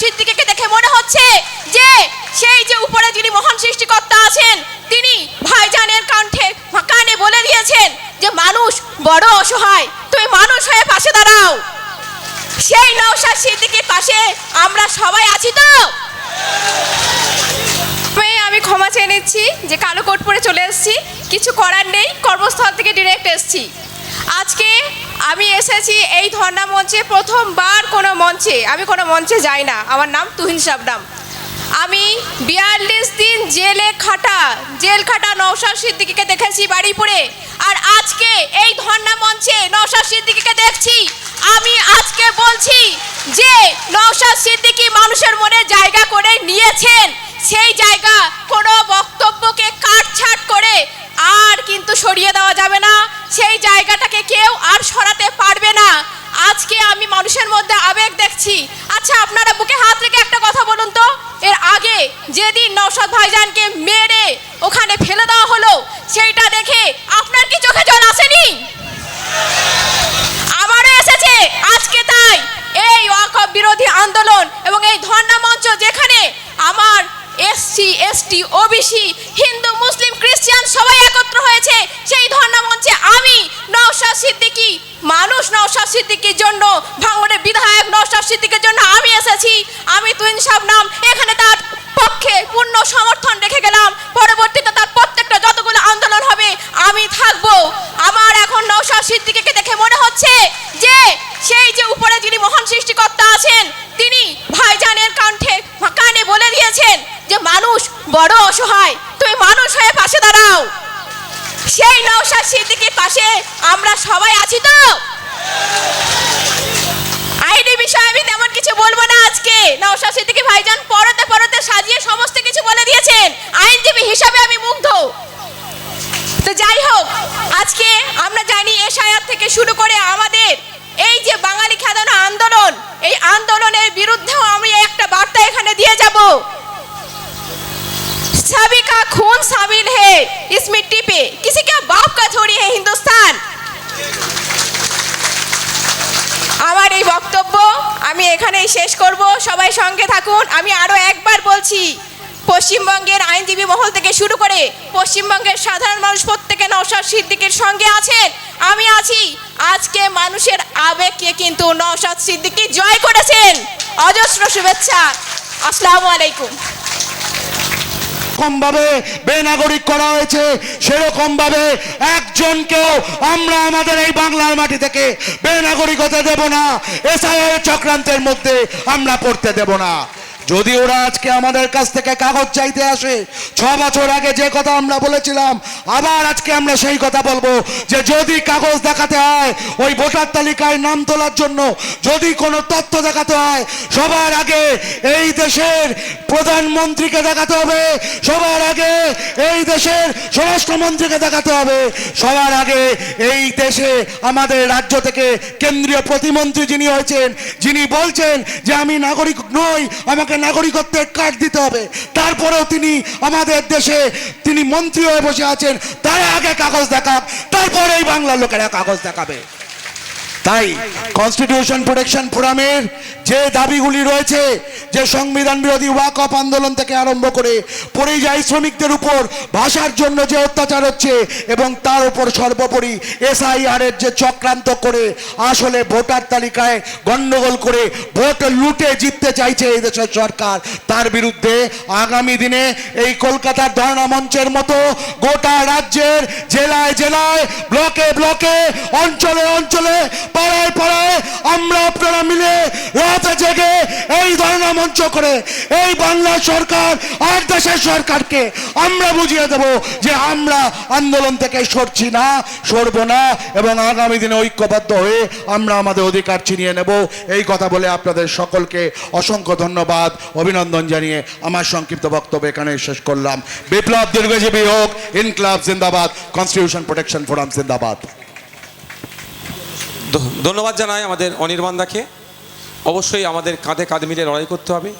সিদ্দিকীকে দেখে মনে হচ্ছে যে সেই যে উপরে যিনি মহান সৃষ্টিকর্তা আছেন, তিনি ভাইজানের কণ্ঠে কানে বলে দিয়েছেন যে মানুষ বড় অসহায়, তুমি মানুষ হয়ে পাশে দাঁড়াও। সেই নওশাদ সিদ্দিকীর পাশে আমরা সবাই আছি তো? আমি ক্ষমা চেয়ে নিচ্ছি যে কালো কোট পরে চলে এসেছি, কিছু করার নেই, কর্মস্থল থেকে ডিরেক্ট এসেছি। আজকে আমি এসেছি এই ধর্ণা মঞ্চে প্রথমবার কোনো মঞ্চে, আমি কোনো মঞ্চে যাই না। আমার নাম তুহিন শাবনাম আমি বিয়াল্লিশ দিন জেলে খাটা, জেল খাটা নৌশাদ সিদ্দিকিকে দেখেছি বাড়িপুরে। আর আজকে এই ধর্ণা মঞ্চে নৌশাদ সিদ্দিকিকে দেখছি। আমি আজকে বলছি যে নৌশাদ সিদ্দিকি মানুষের মনে জায়গা করে নিয়েছেন। সেই জায়গা কোনো বক্তব্যকে কাটছাট করে আর কিন্তু সরিয়ে দেওয়া যাবে না। সেই জায়গাটাকে কেউ আর সরাতে পারবে না। আজকে আমি মানুষের মধ্যে আবেগ দেখছি। আচ্ছা আপনারা বুকে হাত রেখে একটা কথা বলুন তো। এর আগে যেদিন নৌশাদ ভাইজানকে মেরে ওখানে ফেলে দেওয়া হলো, সেইটা দেখে আপনার কি চোখে জল আসেনি? আবারও এসেছে। আজকে তাই এই ওয়াকফ বিরোধী আন্দোলন এবং এই ধর্ণা মঞ্চ যেখানে আমার এসসি এসটি ওবিসি হিন্দু মুসলিম খ্রিস্টান সবাই একত্র হয়েছে। সেই ধর্ণা মঞ্চে আমি, নওশাদ সিদ্দিকী, মানুষ নওশাদ সিদ্দিকীর জন্য, ভাঙড়ের বিধায়ক নওশাদ সিদ্দিকীর জন্য আমি এসেছি। আমি তুইন নাম, এখানে তার পক্ষে পূর্ণ সমর্থন রেখে গেলাম। পরবর্তীতে তার প্রত্যেকটা যতগুলো আন্দোলন হবে, আমি থাকব। আমার এখন নওশাদ সিদ্দিকীকে দেখে মনে হচ্ছে যে, সেই যে উপরে যিনি মহান সৃষ্টিকর্তা আছেন, তিনি ভাইজানের কণ্ঠে কানে বলে দিয়েছেন। মানুষ বড় অসহায়। তুমি মানুষ হয়ে পাশে দাঁড়াও। সেই নওশাদ সিদ্দিকীর পাশে আমরা সবাই আছি তো? আইনি বিষয়ে আমি তেমন কিছু বলব না আজকে। নওশাদ সিদ্দিকী ভাইজান পরতে পরতে সাজিয়ে সমস্ত কিছু বলে দিয়েছেন। আইনজীবী হিসাবে আমি মুগ্ধ। তো যাই হোক, আজকে আমরা জানি এশায়াত থেকে শুরু করে আমাদের এই যে বাঙালি খেদানো থাকুন, আমি আরও একবার বলছি, পশ্চিমবঙ্গের আইনজীবী মহল থেকে শুরু করে পশ্চিমবঙ্গের সাধারণ মানুষ প্রত্যেকে নওশাদ সিদ্দিকের সঙ্গে আছেন। আমি আছি, আজকে মানুষের আবেগকে কিন্তু নওশাদ সিদ্দিকি জয় করেছেন। অজস্র শুভেচ্ছা। আসসালামু আলাইকুম। ভাবে বেনাগরিক করা হয়েছে সেরকম ভাবে একজনকেও আমরা আমাদের এই বাংলার মাটি থেকে বেনাগরিক হতে দেব না। এসআইয়ের চক্রান্তের মধ্যে আমরা পড়তে দেব না। যদি ওরা আজকে আমাদের কাছ থেকে কাগজ চাইতে আসে, ছ বছর আগে যে কথা আমরা বলেছিলাম, আবার আজকে আমরা সেই কথা বলব যে যদি কাগজ দেখাতে হয়, ওই ভোটার তালিকায় নাম তোলার জন্য যদি কোনো তথ্য দেখাতে হয়, সবার আগে এই দেশের প্রধানমন্ত্রীকে দেখাতে হবে, সবার আগে এই দেশের স্বরাষ্ট্রমন্ত্রীকে দেখাতে হবে। সবার আগে এই দেশে আমাদের রাজ্য থেকে কেন্দ্রীয় প্রতিমন্ত্রী যিনি হয়েছেন, যিনি বলছেন যে আমি নাগরিক নই, আমাকে নাগরিকত্বের কার্ড দিতে হবে। তারপরেও তিনি আমাদের দেশে তিনি মন্ত্রী হয়ে বসে আছেন, তারা আগে কাগজ দেখাক তারপরে এই বাংলার লোকেরা কাগজ দেখাবে। তাই কনস্টিটিউশন প্রোটেকশন ফোরামের যে দাবিগুলি রয়েছে, যে সংবিধান বিরোধী ওয়াক অফ আন্দোলন থেকে আরম্ভ করে পরিযায়ী শ্রমিকদের উপর ভাষার জন্য যে অত্যাচার হচ্ছে এবং তার উপর সর্বোপরি এসআইআর এর যে চক্রান্ত করে আসলে ভোটার তালিকায় গন্ডগোল করে ভোট লুটে জিততে চাইছে এই দেশের সরকার, তার বিরুদ্ধে আগামী দিনে এই কলকাতার ধর্ণা মঞ্চের মতো গোটা রাজ্যের জেলায় জেলায়, ব্লকে ব্লকে, অঞ্চলে অঞ্চলে, পাড়ায় পাড়ায় আমরা আপনারা মিলে রাতে জেগে এই ধর্ণা মঞ্চ করে এই বাংলা সরকার আর দেশের সরকারকে আমরা বুঝিয়ে দেব যে আমরা আন্দোলন থেকে সরছি না, সরবো না এবং আগামী দিনে ঐক্যবদ্ধ হয়ে আমরা আমাদের অধিকার ছিনিয়ে নেব। এই কথা বলে আপনাদের সকলকে অসংখ্য ধন্যবাদ, অভিনন্দন জানিয়ে আমার সংক্ষিপ্ত বক্তব্য এখানে শেষ করলাম। বিপ্লব দীর্ঘজীবী হোক, ইনকলাব জিন্দাবাদ কনস্টিটিউশন প্রোটেকশন ফোরাম জিন্দাবাদ। ধন্যবাদ জানাই আমাদের অনির্বাণদাকে অবশ্যই আমাদের কাঁধে কাঁধ মিলে লড়াই করতে হবে।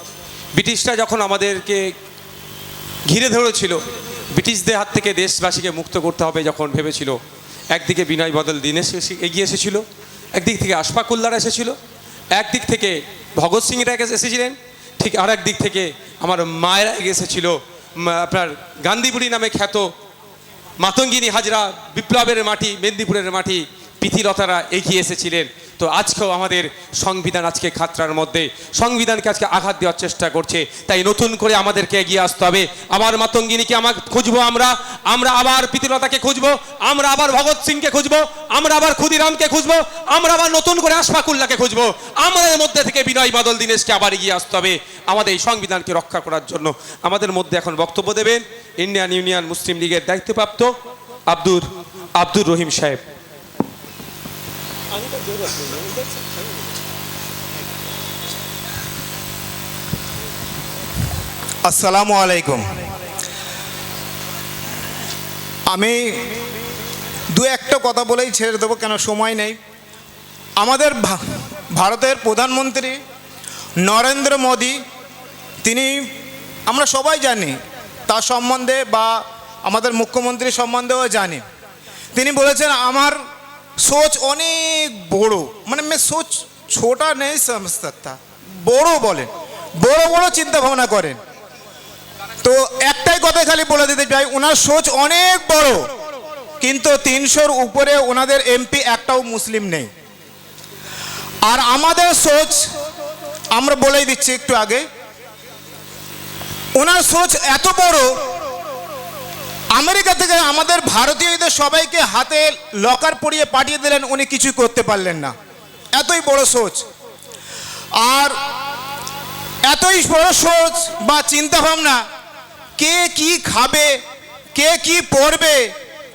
ব্রিটিশরা যখন আমাদেরকে ঘিরে ধরেছিল, ব্রিটিশদের হাত থেকে দেশবাসীকে মুক্ত করতে হবে যখন ভেবেছিল, একদিকে বিনয় বদল দীনেশ এগিয়ে এসেছিল, একদিক থেকে আশফাকুল্লারা এসেছিল, একদিক থেকে ভগৎ সিংরা এসেছিলেন, ঠিক আর দিক থেকে আমার মায়েরা এগেছেছিল আপনার গান্ধীপুরি নামে খ্যাত মাতঙ্গিনী হাজরা বিপ্লবের মাটি, মেদিনীপুরের মাটি পিথিলতারা এগিয়ে এসেছিলেন। তো আজকেও আমাদের সংবিধান আজকে খাতরার মধ্যে। সংবিধানকে আজকে আঘাত দেওয়ার চেষ্টা করছে। তাই নতুন করে আমাদেরকে এগিয়ে আসতে হবে। আবার মাতঙ্গিনীকে আমার খুঁজবো আমরা। আমরা আবার পিতিলতাকে খুঁজবো। আমরা আবার ভগৎ সিংকে খুঁজবো। আমরা আবার ক্ষুদিরামকে খুঁজবো। আমরা আবার নতুন করে আশফাকুল্লাহকে খুঁজবো। আমাদের মধ্যে থেকে বিনয় বাদল দীনেশকে আবার এগিয়ে আসতে হবে। আমাদের এই সংবিধানকে রক্ষা করার জন্য। আমাদের মধ্যে এখন বক্তব্য দেবেন ইন্ডিয়ান ইউনিয়ন মুসলিম লীগের দায়িত্বপ্রাপ্ত আব্দুর আব্দুর রহিম সাহেব। আসসালামু আলাইকুম আমি দু একটা কথা বলেই ছেড়ে দেবো, কেন সময় নেই। আমাদের ভারতের প্রধানমন্ত্রী নরেন্দ্র মোদী, তিনি, আমরা সবাই জানি, তার সম্বন্ধে বা আমাদের মুখ্যমন্ত্রী সম্বন্ধেও জানি। তিনি বলেছেন, আমার সোচ অনেক বড় মানে মে সোচ ছোটা নেই সমঝ सकता বড় বলেন বড় বড় চিন্তা ভাবনা করেন তো একটাই কথা খালি বলে দিতে চাই ওনার সোচ অনেক বড় কিন্তু তিনশোর উপরে ওনাদের এমপি একটাও মুসলিম নেই আর আমাদের সোচ আমরা বলেই দিচ্ছি একটু আগে ওনার সোচ এত বড় আমেরিকা থেকে আমাদের ভারতীয়দের সবাইকে হাতে লকার পরিয়ে পাঠিয়ে দিলেন, উনি কিছু করতে পারলেন না। এতই বড় সোচ। আর এতই বড় সোচ বা চিন্তা ভাবনা কে কি খাবে, কে কি পড়বে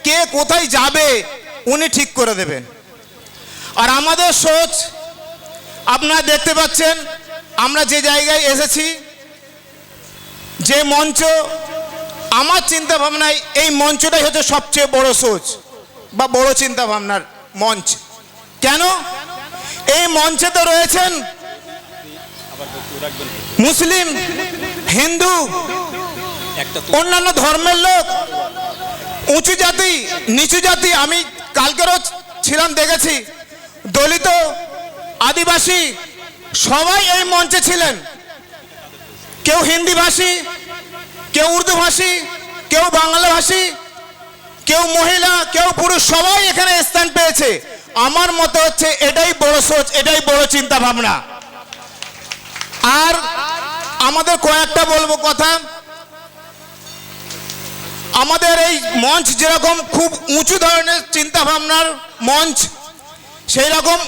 কে কোথায় যাবে, উনি ঠিক করে দেবেন। আর আমাদের সোচ, আপনারা দেখতে পাচ্ছেন, আমরা যে জায়গায় এসেছি, যে মঞ্চ আমার চিন্তা ভাবনায় এই মঞ্চটাই হচ্ছে সবচেয়ে বড় সোচ বা বড় চিন্তা ভাবনার মঞ্চ। কেন? এই মঞ্চে তো রয়েছেন মুসলিম, হিন্দু, অন্যান্য ধর্মের লোক, উঁচু জাতি, নিচু জাতি, আমি কালকেরও ছিলাম, দেখেছি, দলিত, আদিবাসী, সবাই এই মঞ্চে ছিলেন। কেউ হিন্দি ভাষী কেউ উর্দু ভাষী, কেউ বাংলা ভাষী, কেউ মহিলা, কেউ পুরুষ, সবাই এখানে স্থান পেয়েছে। আমার মতে হচ্ছে এটাই বড় সোচ, এটাই বড় চিন্তা ভাবনা আর আমাদের কয়েকটা বলব কথা। আমাদের এই মঞ্চ যেরকম খুব উঁচু ধরনের চিন্তা ভাবনার মঞ্চ সেই রকম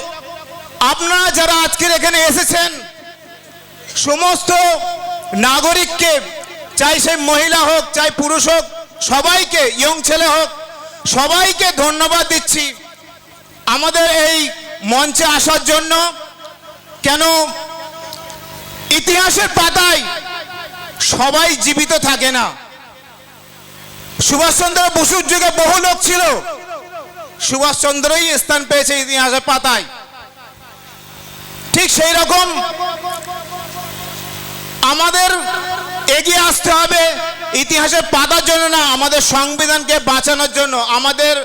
আপনারা যারা আজকের এখানে এসেছেন, সমস্ত নাগরিককে চাই সে মহিলা হোক, চাই পুরুষ হোক, সবাইকে ইয়ং ছেলে হোক, সবাইকে ধন্যবাদ দিচ্ছি। আমাদের এই মঞ্চে আসার জন্য কেন ইতিহাসের পাতায় সবাই জীবিত থাকে না। সুভাষচন্দ্র বসুর যুগে বহু লোক ছিল, সুভাষচন্দ্রই স্থান পেয়েছে ইতিহাসের পাতায়। ঠিক সেই রকম আমাদের এগিয়ে আসতে হবে। ইতিহাসের পাতার জন্য না, আমাদের সংবিধানকে বাঁচানোর জন্য, আমাদের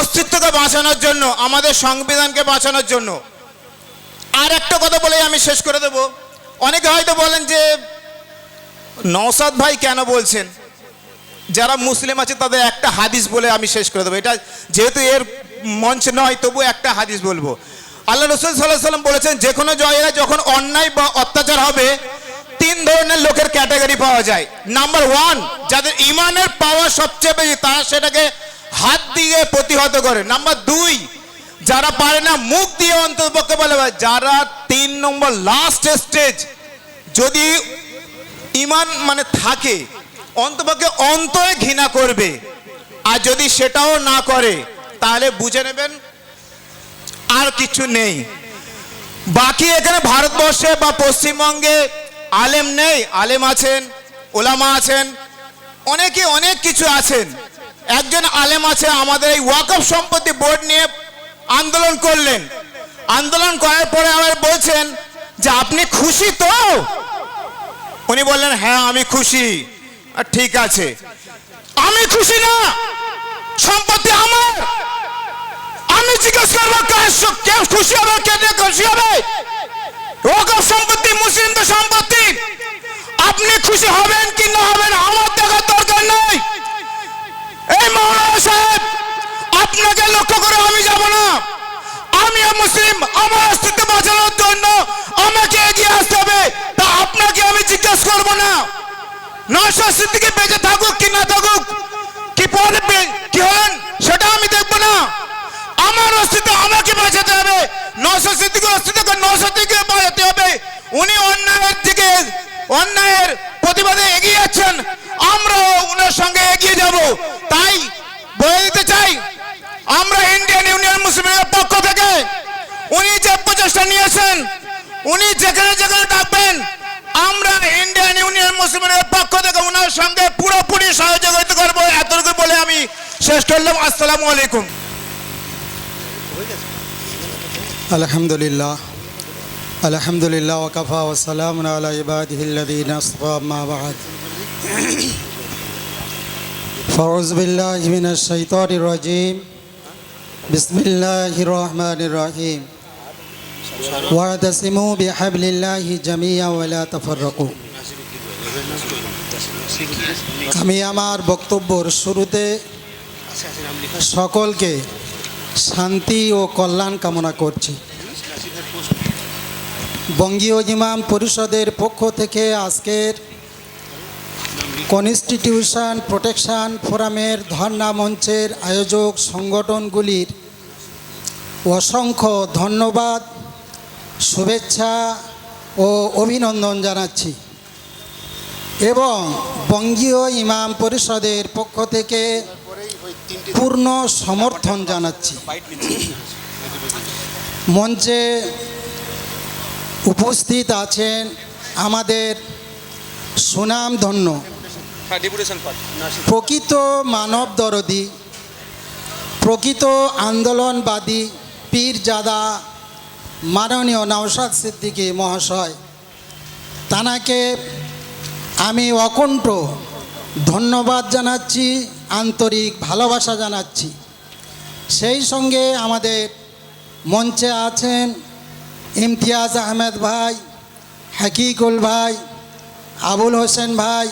অস্তিত্বকে বাঁচানোর জন্য, আমাদের সংবিধানকে বাঁচানোর জন্য। আর একটা কথা বলে আমি শেষ করে দেব। অনেকে হয়তো বলেন যে নওসাদ ভাই কেন বলছেন? যারা মুসলিম আছে, তাদের একটা হাদিস বলে আমি শেষ করে দেবো। এটা যেহেতু এর মঞ্চ নয় তবু একটা হাদিস বলব। আল্লাহ রসুল সাল্লাহ সাল্লাম বলেছেন, যে কোনো জায়গায় যখন অন্যায় বা অত্যাচার হবে তিন ধরনের লোকের ক্যাটাগরি পাওয়া যায়। নাম্বার ওয়ান, যাদের ইমানের পাওয়ার সবচেয়ে বেশি, তারা সেটাকে হাত দিয়ে প্রতিহত করে। নাম্বার দুই, যারা পারে না, মুখ দিয়ে অন্ততপক্ষে বলে যারা তিন নম্বর লাস্ট স্টেজ যদি ইমান মানে থাকে অন্তপক্ষে অন্তরে ঘৃণা করবে, আর যদি সেটাও না করে, তাহলে বুঝে নেবেন আর কিছু নেই। বাকি এখানে ভারতবর্ষে বা পশ্চিমবঙ্গে আলেম নেই, আলেম আছেন, ওলামা আছেন, অনেকে অনেক কিছু আছেন। একজন আলেম আছে, আমাদের এই ওয়াকফ সম্পত্তি বোর্ড নিয়ে আন্দোলন করলেন। আন্দোলন করার পরে আবার বলছেন যে, আপনি খুশি তো? উনি বললেন হ্যাঁ আমি খুশি। ঠিক আছে। আমি খুশি না। সম্পত্তি আমার। আমি জিজ্ঞেস করব কে খুশি হবে, কে খুশি হবে? ওকফ সম্পত্তি, মুসলিমদের সম্পত্তি। খুশি হবেন কি না হবেন আমার দেখার দরকার নেই। এই মৌলানা সাহেব, আপনাকে লক্ষ্য করে আমি যাব না। আমি মুসলিম, আমার অস্তিত্ব বাঁচানোর জন্য আমাকে এগিয়ে আসতে হবে, তা আপনাকে আমি জিজ্ঞেস করব না। সিদ্দিকে বেঁচে থাকুক কি না থাকুক, কি পরে কি হলেন সেটা আমি দেখব না। আমার অস্তিত্ব আমাকে বাঁচাতে হবে। সিদ্দিকের অস্তিত্বকে নশো দিকে বাঁচাতে হবে। উনি অন্যায়ের দিকে অন্যায়ের প্রতিবাদে এগিয়ে যাচ্ছেন, আমরাও উনার সঙ্গে এগিয়ে যাব। তাই বলে দিতে চাই, আমরা ইন্ডিয়ান ইউনিয়ন মুসলিমের পক্ষ থেকে উনি যে প্রচেষ্টা নিয়েছেন, উনি যেখানে যেখানে ডাকবেন আমরা ইন্ডিয়ান ইউনিয়ন মুসলিমের পক্ষ থেকে উনার সঙ্গে পুরোপুরি সহযোগিতা করব এতটুকু বলে আমি শেষ করলাম। আসসালামু আলাইকুম। আলহামদুলিল্লাহ। আলহামদুলিল্লাহ ওকাফা ওসালাম আলা ইবাদিহিল্লাযীনা আসফা, আম্মা বা'দ। ফাউযু বিল্লাহি মিনাশ শাইতানির রাজীম। বিসমিল্লাহির রহমানির রহিম। ওয়াতাসিমু বিহাবলিল্লাহি জামিয়া ওয়া লা তাফাররাকু। আমি আমার বক্তব্যর শুরুতে সকলকে শান্তি ও কল্যাণ কামনা করছি। বঙ্গীয় ইমাম পরিষদের পক্ষ থেকে আজকের কনস্টিটিউশন প্রোটেকশন ফোরামের ধর্ণা মঞ্চের আয়োজক সংগঠনগুলির অসংখ্য ধন্যবাদ, শুভেচ্ছা ও অভিনন্দন জানাচ্ছি। এবং বঙ্গীয় ইমাম পরিষদের পক্ষ থেকে পূর্ণ সমর্থন জানাচ্ছি। মঞ্চে উপস্থিত আছেন আমাদের সুনামধন্য প্রকৃত মানব দরদি প্রকৃত আন্দোলনবাদী পীরজাদা মাননীয় নওশাদ সিদ্দিকী মহাশয় তানাকে আমি অকণ্ঠ ধন্যবাদ জানাচ্ছি আন্তরিক ভালোবাসা জানাচ্ছি। সেই সঙ্গে আমাদের মঞ্চে আছেন ইমতিয়াজ আহমেদ ভাই, হাকিকুল ভাই, আবুল হোসেন ভাই,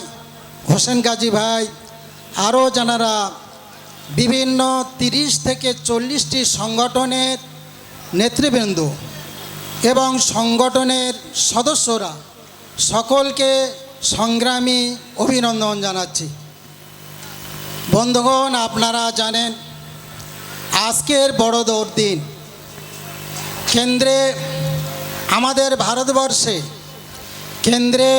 হোসেন গাজী ভাই, আরও যারা বিভিন্ন তিরিশ থেকে চল্লিশটি সংগঠনের নেতৃবৃন্দ এবং সংগঠনের সদস্যরা, সকলকে সংগ্রামী অভিনন্দন জানাচ্ছি। বন্ধুগণ, আপনারা জানেন, আজকের বড় দৌড় দিন, কেন্দ্রে আমাদের ভারতবর্ষে কেন্দ্রে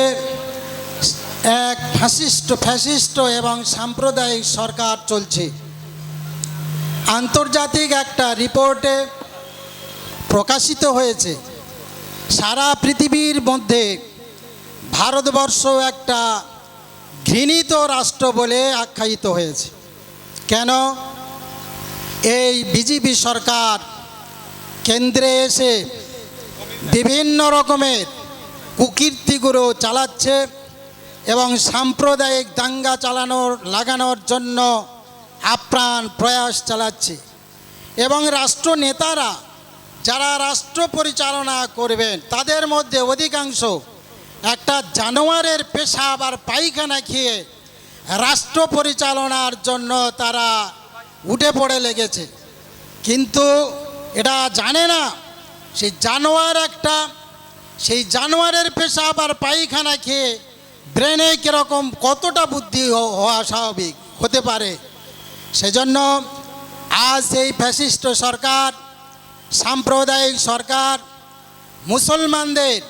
এক ফ্যাসিস্ট ফ্যাসিস্ট এবং সাম্প্রদায়িক সরকার চলছে। আন্তর্জাতিক একটা রিপোর্টে প্রকাশিত হয়েছে, সারা পৃথিবীর মধ্যে ভারতবর্ষ একটা ঘৃণিত রাষ্ট্র বলে আখ্যায়িত হয়েছে। কেন? এই বিজেপি সরকার কেন্দ্রে এসে বিভিন্ন রকমের কুকীর্তিগুলো চালাচ্ছে এবং সাম্প্রদায়িক দাঙ্গা চালানোর, লাগানোর জন্য আপ্রাণ প্রয়াস চালাচ্ছে। এবং রাষ্ট্র নেতারা যারা রাষ্ট্র পরিচালনা করবেন, তাদের মধ্যে অধিকাংশ একটা জানোয়ারের পেশা আর পায়খানা খেয়ে রাষ্ট্র পরিচালনার জন্য তারা উঠে পড়ে লেগেছে। কিন্তু এটা জানে না সেই জানোয়ার একটা, সেই জানোয়ারের পেশা আবার পায়খানা খেয়ে ব্রেনে কীরকম কতটা বুদ্ধি হওয়া স্বাভাবিক? হতে পারে। সেজন্য আজ এই ফ্যাসিস্ট সরকার, সাম্প্রদায়িক সরকার, মুসলমানদের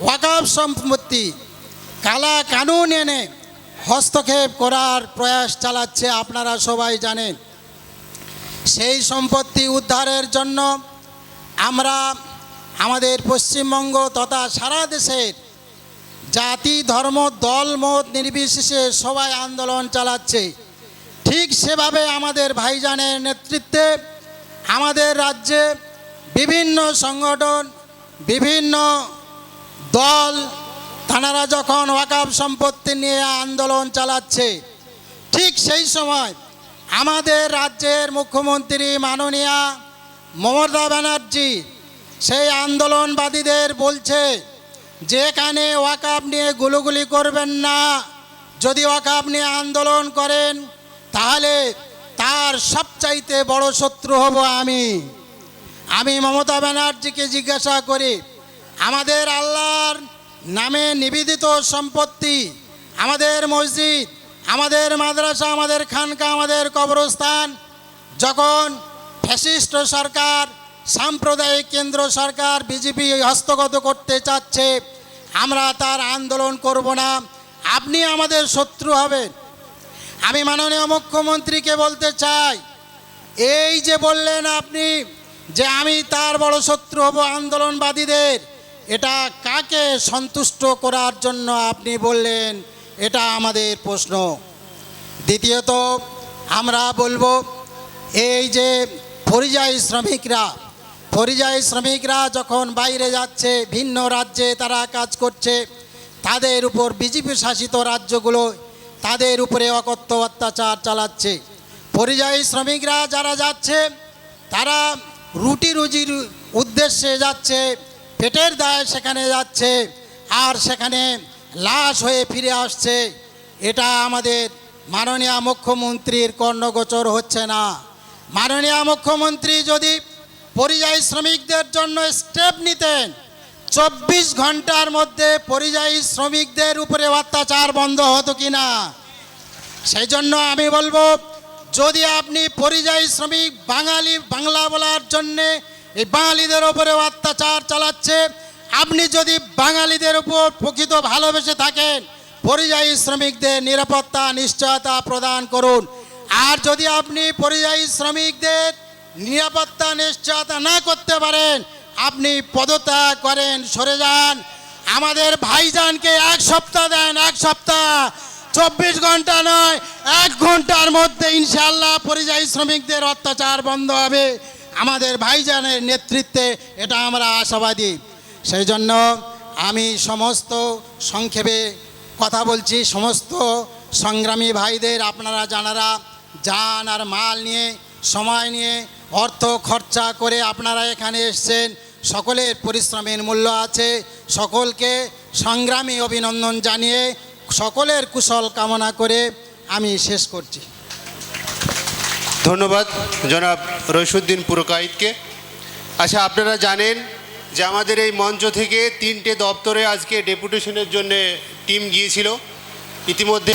ওয়াকাফ সম্পত্তি, কালা কানুন এনে হস্তক্ষেপ করার প্রয়াস চালাচ্ছে আপনারা সবাই জানেন। সেই সম্পত্তি উদ্ধারের জন্য আমরা আমাদের পশ্চিমবঙ্গ তথা সারা দেশের জাতি, ধর্ম, দল, মত নির্বিশেষে সবাই আন্দোলন চালাচ্ছে। ঠিক সেভাবে আমাদের ভাইজানের নেতৃত্বে আমাদের রাজ্যে বিভিন্ন সংগঠন, বিভিন্ন দল তানারা যখন ওয়াকাফ সম্পত্তি নিয়ে আন্দোলন চালাচ্ছে, ঠিক সেই সময় আমাদের রাজ্যের মুখ্যমন্ত্রী মাননীয়া মমতা ব্যানার্জি, সেই আন্দোলনবাদীদের বলছে, যেখানে ওয়াকাপ নিয়ে গুলোগুলি করবেন না, যদি ওয়াকাপ নিয়ে আন্দোলন করেন, তাহলে তার সবচাইতে বড় শত্রু হব আমি। আমি মমতা ব্যানার্জিকে জিজ্ঞাসা করি, আমাদের আল্লাহর নামে নিবেদিত সম্পত্তি, আমাদের মসজিদ, আমাদের মাদ্রাসা, আমাদের খানকা, আমাদের কবরস্থান, যখন ফ্যাসিস্ট সরকার, সাম্প্রদায়িক কেন্দ্র সরকার, বিজেপি হস্তগত করতে চাচ্ছে। আমরা তার আন্দোলন করব না। আপনি আমাদের শত্রু হবেন। আমি মাননীয় মুখ্যমন্ত্রীকে বলতে চাই, এই যে বললেন আপনি যে আমি তার বড় শত্রু হব আন্দোলনবাদীদের, এটা কাকে সন্তুষ্ট করার জন্য আপনি বললেন? এটা আমাদের প্রশ্ন। দ্বিতীয়ত, আমরা বলব, এই যে পরিযায়ী শ্রমিকরা পরিযায়ী শ্রমিকরা যখন বাইরে যাচ্ছে, ভিন্ন রাজ্যে তারা কাজ করছে, তাদের উপর বিজেপি শাসিত রাজ্যগুলো তাদের উপরে অকথ্য অত্যাচার চালাচ্ছে। পরিযায়ী শ্রমিকরা যারা যাচ্ছে, তারা রুটি রুজির উদ্দেশ্যে যাচ্ছে, পেটের দায় সেখানে যাচ্ছে, আর সেখানে লাশ হয়ে ফিরে আসছে। এটা আমাদের মাননীয় মুখ্যমন্ত্রীর কর্ণগোচর হচ্ছে না। মাননীয় মুখ্যমন্ত্রী যদি পরিযায়ী শ্রমিকদের জন্য স্টেপ নিতেন, চব্বিশ ঘণ্টার মধ্যে পরিযায়ী শ্রমিকদের উপরে অত্যাচার বন্ধ হতো কি না সেই জন্য আমি বলব, যদি আপনি পরিযায়ী শ্রমিক বাঙালি, বাংলা বলার জন্যে এই বাঙালিদের ওপরে অত্যাচার চালাচ্ছে, আপনি যদি বাঙালিদের উপর প্রকৃত ভালোবেসে থাকেন, পরিযায়ী শ্রমিকদের নিরাপত্তা, নিশ্চয়তা প্রদান করুন। আর যদি আপনি পরিযায়ী শ্রমিকদের নিরাপত্তা নিশ্চয়তা না করতে পারেন, আপনি পদত্যাগ করেন, সরে যান। আমাদের ভাইজানকে এক সপ্তাহ দেন, এক সপ্তাহ। চব্বিশ ঘণ্টা নয়, এক ঘণ্টার মধ্যে ইনশাল্লাহ পরিযায়ী শ্রমিকদের অত্যাচার বন্ধ হবে। আমাদের ভাইজানের নেতৃত্বে এটা আমরা আশাবাদী। সেই জন্য আমি সমস্ত সংক্ষেপে কথা বলছি, সমস্ত সংগ্রামী ভাইদের আপনারা জানারা যান আর মাল নিয়ে, সময় নিয়ে, অর্থ খরচা করে আপনারা এখানে এসছেন। সকলের পরিশ্রমের মূল্য আছে। সকলকে সংগ্রামী অভিনন্দন জানিয়ে সকলের কুশল কামনা করে আমি শেষ করছি। ধন্যবাদ জনাব রইসুদ্দিন পুরকাইতকে আচ্ছা আপনারা জানেন যে আমাদের এই মঞ্চ থেকে তিনটে দপ্তরে আজকে ডেপুটেশনের জন্য টিম গিয়েছিল। ইতিমধ্যে